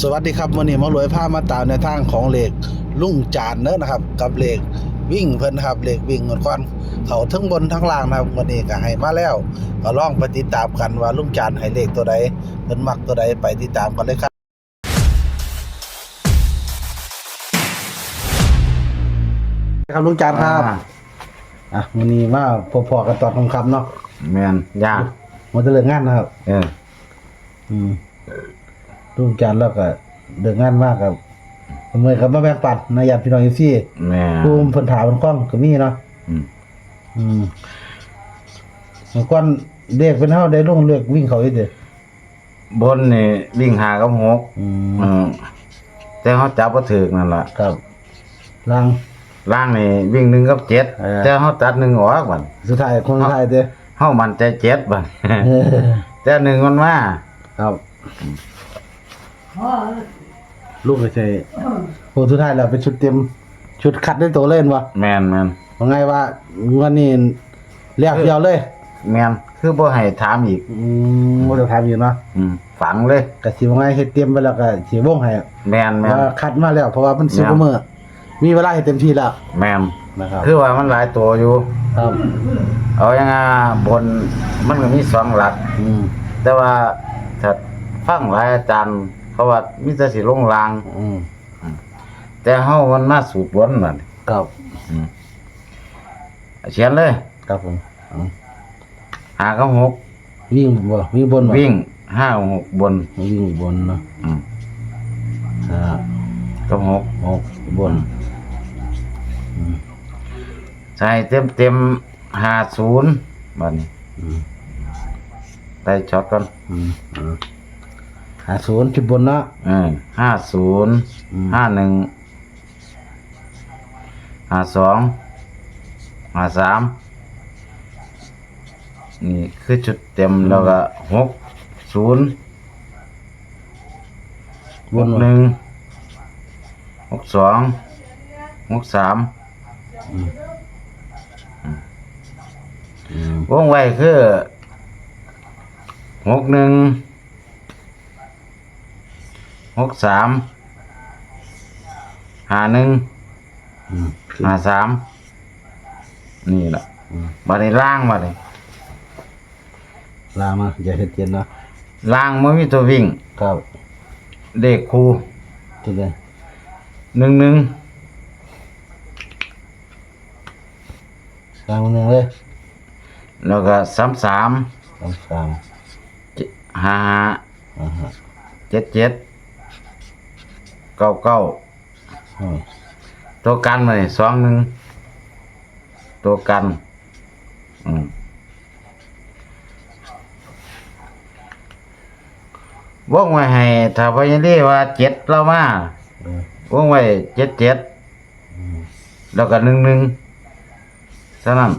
สวัสดีครับวันนี้หมารวยผ้ามาตามในทางของเหล็กลุ่งจานเนอะนะครับ กับเหล็กวิ่งเพิ่นนะครับเหล็กวิ่งเงินก้อนเขาทั้งบนทั้งล่างนะครับวันนี้ก็ให้มาแล้ว ก็ลองไปติดตามกันว่าลุงจานให้เลขตัวใดเพิ่นมักตัวใดไปติดตามกันเลยครับครับลุงจานครับอ่าอะวันนี้มาพอๆกันตอนคำคำๆเนาะแมนยากมันจะเลิกงานนะครับ เอออืม ลุงจานแล้วก็เดินงานมากกับเมื่อยกับมาแบ่งปันนายามพี่น้องอยู่ที่แมนภูมิเพิ่นถามมันกล้องก็มีเนาะอืม อืมมันก้อนเด็กเป็นเฮาได้ลงเลือกวิ่งเขาอีกเด้อบนนี่วิ่งหากับหกอืมอืมแต่เขาจับบ่ถึกนั่นล่ะครับล่างล่างนี่วิ่งหนึ่งกับเจ็ดเออ แต่เขาตัดหนึ่งออกบัดสุดท้ายคนสุดท้ายเด้อเฮามันใจเจ็ดบัด เออแต่หนึ่งมันมาครับ ลูกก็ใช่โหสุดท้ายแล้วเป็นชุดเต็ม ชุดคัดได้ตัวเล่นวะแมนแมนว่าไงว่าวันนี้เรียกเดียวเลย แมนคือบ่ให้ถามอีก อืมบ่ได้ถามอยู่เนาะอืมฝังเลยก็สิว่าไงเฮ็ดเตรียมไปแล้วก็สิวงให้แมนแมนว่าคัดมาแล้ว เพราะว่ามันสิบแม่นมื้อมีเวลาให้เต็มที่แล้วแมนนะครับคือว่ามันหลายตัวอยู่ ครับเอายังไงบนมันก็มีสองหลัก อืมแต่ว่าถ้าฟังหลายอาจารย์ เขาว่ามีแต่สิลงลาง อืมแต่เฮามันมาสูตรบนนั่นครับอืมเขียนเลย ครับผมอืมหากับหกวิ่งบ่วิ่งบนบ่วิ่งห้าหกบนวิ่งบนเนาะอืมอ่ากับหกหกบนใส่เต็มเต็มห้าศูนย์บัดนี้อืมได้ช็อตก่อนอืมอืม หาศูนย์จุดบนเนาะ เออห้าศูนย์อืม ห้าหนึ่งห้าสองห้าสามนี่คือชุดเต็มแล้วก็หกศูนย์บหนกบ่หนึ่งหกสองหกสามอืมวงไว้คือหกหนึ่ง หกสามหาหนึ่งอืมหาสามนี่แหละอืมบัดนี้ล่างบัดนี้ลามาอย่าเฮ็ดเย็นเนาะล่างมันมีตัววิ่ง ครับเด็กครูที่เลยหนึ่งหนึ่งกลางหนึงเลยแล้วก็สามสามสามสามห้าห้าอ่าฮะเจ็ดเจ็ด เก้าเก้าอืมตัวกันมาเนี่ยสองหนึ่งตัวกัน อืมวงไว้ให้ถ้าพยัญรีว่าเจ็ดเรามาเออวงไว้เจ็ดเจ็ดแล้วก็หนึ่งหนึ่งเท่านั้น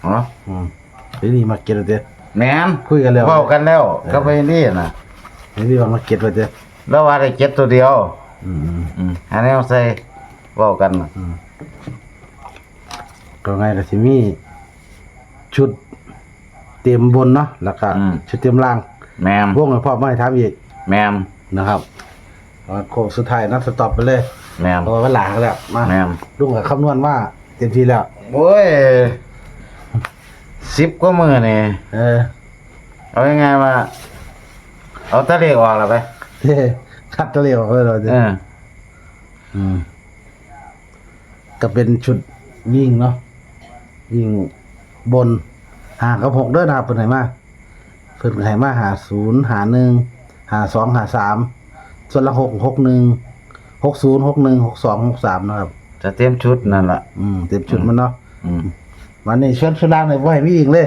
เหรออืมเดี๋ยวนี้มาเก็ตแล้วเด้อแม่นคุยกันแล้วเว้ากันแล้วก็พยัญรีนะเดี๋ยวนี้ว่ามาเก็ตแล้วเด้อแล้วว่าได้เจ็ดตัวเดียว อืมอืมอืมอันนี้เอาใส่เว้ากันน่ะก็ไงก็สิมี ชุดเตรียมบนเนาะแล้วก็ชุดเตรียมล่างแมมวงให้พ่อมาให้ถามอีกแมมนะครับเอาโค้งสุดท้ายนัดสต็อปไปเลยแมม เพราะว่าเวลาก็แล้วมาแมมลุงก็คำนวณว่าเต็มที่แล้ว โอ้ยสิบกว่ามือนี่เออเอายังไงมา เอาตะเลขออกแล้วไป เท่ คัดตัวเลขออกเลยเหรอเอเด้อออืมก็เป็นชุดวิ่งเนาะวิ่งบนหากับหกเด้อนะครับเพิ่นให้มาเพิ่นให้มาหาศูนย์หาหนึ่งหาสองหาสามส่วนละหกหกหนึ่งหกศูนย์หกหนึ่งหกสองหกสามนะครับ จะเตรียมชุดนั่นล่ะ อืมเต็มชุดมันเนาะอืม วันนี้เชิญชุดล่างเลยว่าให้มีอีกเลย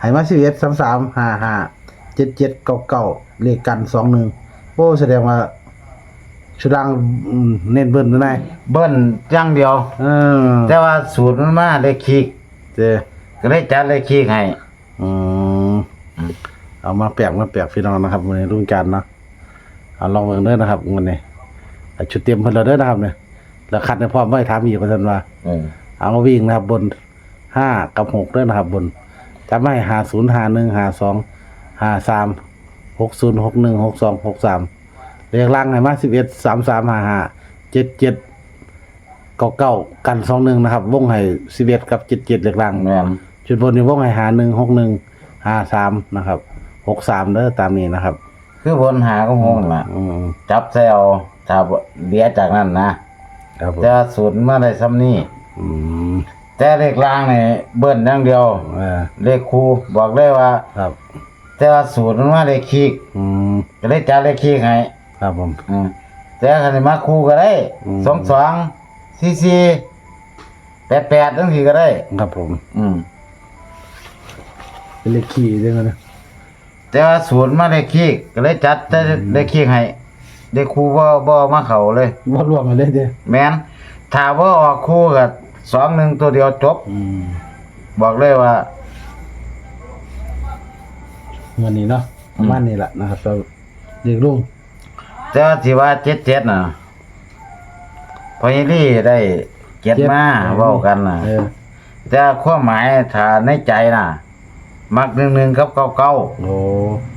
ให้มาสิบเอ็ดสามสามห้าห้าเจ็ดเจ็ดเก้าเก้าเลขกันสองหนึ่งโอ้แสดงว่า ชุดล่างอืมเน้นเบิ้ลด้วยนายเบิ้ลอย่างเดียว เออแต่ว่าสูตรมันมาเลขคีกเจ้ก็เลยจัดเลขคีกให้ อืมเอามาแปลกมาแปลกพี่น้องนะครับวันนี้รุ่นการเนาะเอาลองเบิ่งเด้อนะครับวันนี้เอาชุดเตรียมเพิ่นแล้วเด้อนะครับเนี่ยแล้วคัดในพร้อมไว้ถามอีกว่าซั่นว่าเออเอามาวิ่งนะครับบนห้ากับหกด้วยนะครับบนจำไม่หาศูนย์หาหนึ่งหาสองหาสามหกศูนย์หกหนึ่งหกสองหกสาม เรียกล่างให้มาสิบเอ็ดสามสามห้าห้าเจ็ดเจ็ดเก้าเก้ากันสองหนึ่งนะครับ วงให้สิบเอ็ดกับเจ็ดเจ็ดเรียกล่างแม่นจุดบนนี่วงให้หาหนึ่งหกหนึ่งห้าสามนะครับหกสามเด้อตามนี้นะครับ คือบนหาก็งงล่ะ อืมจับใส่เอาถ้าบ่เหลียจากนั้นนะครับผมแต่ศูนย์มาได้ซ้ำนี้อืมแต่เลขล่างนี่เบิ้นอย่างเดียว เออเลขคูบอกเลยว่า ครับ แต่ว่าศูนย์มันมาเลขคีกอืมก็เลยจัดเลขคีกให้ ครับผม อืมแต่คันนี้มาคูก็ได้อืม สองสองสี่สี่แปดแปดทั้งทีก็ได้ ครับผม อืม เป็นเลขขี่ด้วยนะแต่ว่าศูนย์มาเลขคีกก็เลยจัดแต่เลขคีกให้เลขคูบ่บ่มาเข้าเลย ว่ารวมมาเลยเด้อแม่นถ้าว่าออกคู่กับสองหนึ่งตัวเดียวจบ อืมบอกเลยว่าเงินนี้เนาะประมาณนี้แหละนะครับเราเด็กลุง แต่ว่าที่ว่าเจ็ดเจ็ดน่ะพอยี่ลี่ได้เจ็ดมาเว้ากันน่ะเออแต่ความหมายถ้าในใจน่ะ มักหนึ่งหนึ่งกับเก้าเก้าโอ้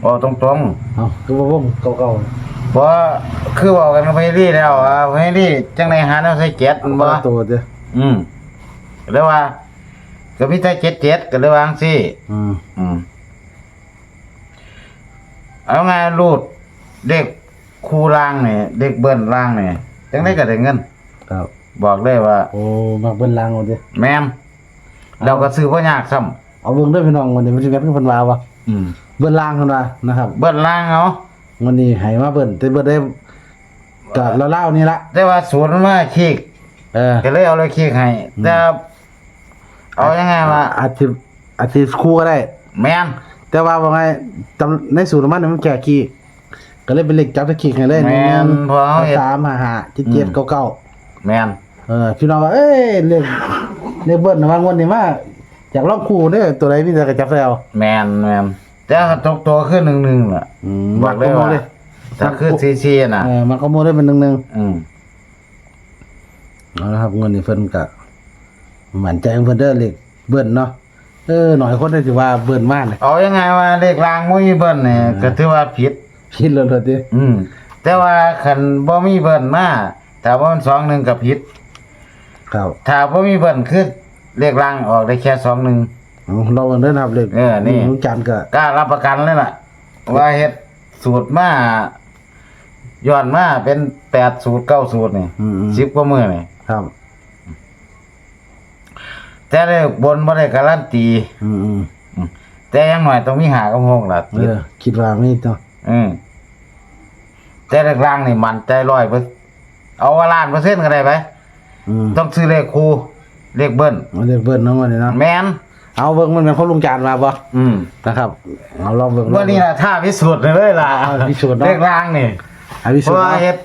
บอกตรงเอาคือว่าวงเก่าๆเพราะคือบอกกันกับพอยี่ลี่แล้วอะพอยี่ลี่จังในหาแนวใส่เจ็ดๆมันบ่บ่ ตัวเด้ออืมก็เลยว่าก็มีแต่เจ็ดเจ็ดก็เลยวาจั่งสิอืมอืมเอาไงรูดเด็ก ครูล่างเนี่ยเด็กเบิ้ลล่างเนี่ยจังได้ก็ได้เงิน ครับ บอกเลยว่า โอ้มักเบิ่นลางเอาเด้อแม่นเราก็ซื้อพ่อยากซ้เอาเบิ่งเด้อพี่น้องวันนี้มันสิแม่นเพิ่นว่าวะำอืมเบิ่นลางเพิ่นว่านะครับเบิ้ลล่างเอาวันนี้ให้มาเบิ่นแต่เบิ่นได้ก็เล่าๆนี่ละแต่ว่าศูนย์มันมาคีกเออก็เลยเอาเลยคีกให้แต่เอายังไงวะอาจสิอาจสิคู่ก็ได้ แม่นแต่ว่าว่าไงตำในสูตรมันเนี่ยมันแก่ขี้ ก็เลยเป็นเลขจับตะขี้ให้เลยแม่นพอเขาเห็นสามห้าห้าเจ็ดเจ็ดเก้าเก้าแม่นเออพี่น้องว่าเอ้ยเลขเลขเบิ้ลนะว่างวดนี้มาอยากลองคู่เด้อตัวใดมีแต่กระจับแซวแม่นแม่นแต่ถ้าตกตัวขึ้นหนึ่งหนึ่งล่ะ อืมบอกเลยว่าเลยถ้าขึ้นซีซีน่ะ เออมันก็โมได้เป็นหนึ่งหนึ่ง อืมเอาละครับเงินนี่เพิ่นกะหมั่นใจของเพิ่นเด้อเลขเบิ้ลเนาะเออหน่อยคนได้สิว่าเบิ้ลมากเลยเอายังไงว่าเลขรางบ่มีเบิ้ลเนี่ยก็ถือว่าผิด คิดเลยเลยดิอืม แต่ว่าคันบ่มีเบิ้ลมาถ้าว่ามันสองหนึ่งก็ผิดครับถ้าบ่มีเบิ้ลคือเลขรางออกได้แค่สองหนึ่ง เอาเราเดินนะครับเลขเออนี่ลุงจันทร์ก็กล้ารับประกันเลยล่ะ ว่าเฮ็ดสูตรมาย้อนมาเป็นแปดสูตรเก้าสูตรนี่อืมอืมสิบกว่ามือนี่ครับ แต่เลขบนบ่ได้การันตีอืมอืมอืมแต่อยังหน่อยต้องมีหากระหงล่ะเออคิดว่าไม่ต้อง อืมแต่เลขรางนี่มันใจร้อยเปอร์เอาว่าล้านเปอร์เซ็นต์ก็ได้ไปอืมต้องซื้อเลขคู่เลขเบิ้ลเอาเลขเบิ้ลเนาะวันนี้เนาะแมนเอาเบิ้งมันเป็นของลุงจานมาบ่อืมนะครับ เอาลองเบิ้ง วันนี้นะท่าพิสูจน์เลยล่ะเอาพิสูจน์เนาะ เลขรางนี่อาพิเพสูจราะน์ว่าเนาะเฮ็ด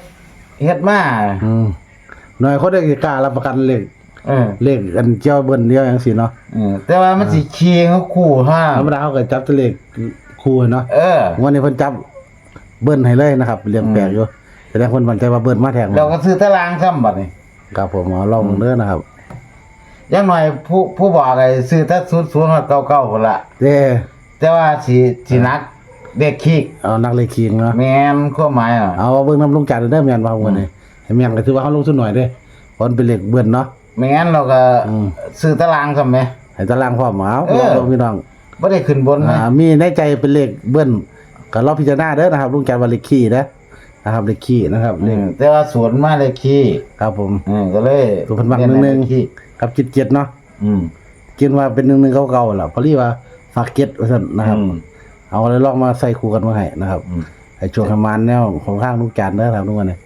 เฮ็ดมาอืมหน่อยเขาได้กล้ารับประกันเลขเออเลขอันเจ้าเบิ้ลเดียวอย่างสิเนาะ เออแต่ว่ามันสิคีย์เขาคู่ท่าธรรมดาเขาก็จับแตัวเลข คู่เนาะเออ วันนี้เพิ่นจับเบิ้ลให้เลยนะครับเรียงแปลกอยู่แสดงคนมั่นใจว่าเบิ้ลมาแทงเราก็ซื้อตารางซ้ำบัดนี้ครับผมเอาลองเบิ่งเด้อนะครับอยังหน่อยผู้ผู้บอกไอ้ซื้อถ้าศูนย์ศูนย์เก้าเก้าคนละเด้แต่ว่าสิสินักเด็กคีกเอานักเลขคิงเนาะแมนความหมายอะเอาเบิ่งน้ำลุงจานเด้อแม่นว่าวันนี้ให้แม่นก็ถือว่าเขาลงทุนหน่อยเด้เพราะมันเป็นเลขเบิ้ลเนาะไม่งั้นเราก็อืมซื้อตารางซ้ำไหมให้ตารางพร้อมเอาเออลองพี่น้อง ไม่ได้ขึ้นบนไหมอ่ามีในใจเป็นเลขเบิ้ลก็รอบพิจารณาเด้อนะครับลุงจันทร์ว่าเลขขี้นะนะครับเลขขี้นะครับเลอืขมแต่ว่าสวนมาเลขคีกครับผม อืมก็เลยตัวเพันบังหเรียนึ่งหให้นึ่งเลขคีกกับจิตเจ็ดเนาะอืมกินว่าเป็นหนึ่งหนึ่งเก่าๆล่ะเพราะรีว่าฝากเก็ตว่าซั่นนะครับ อืม เอาเลยลองมาใส่คู่กันมาให้นะครับอืมให้ช่วงประมาณแนวของข้างลุงจันทร์เด้อครับทุกคนเนี่ย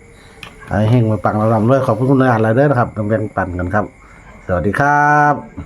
ให้เฮงมาปังเราลำด้วยขอบคุณคุณอาหลายเด้อนะครับต้องแบ่งปันกันครับ สวัสดีครับ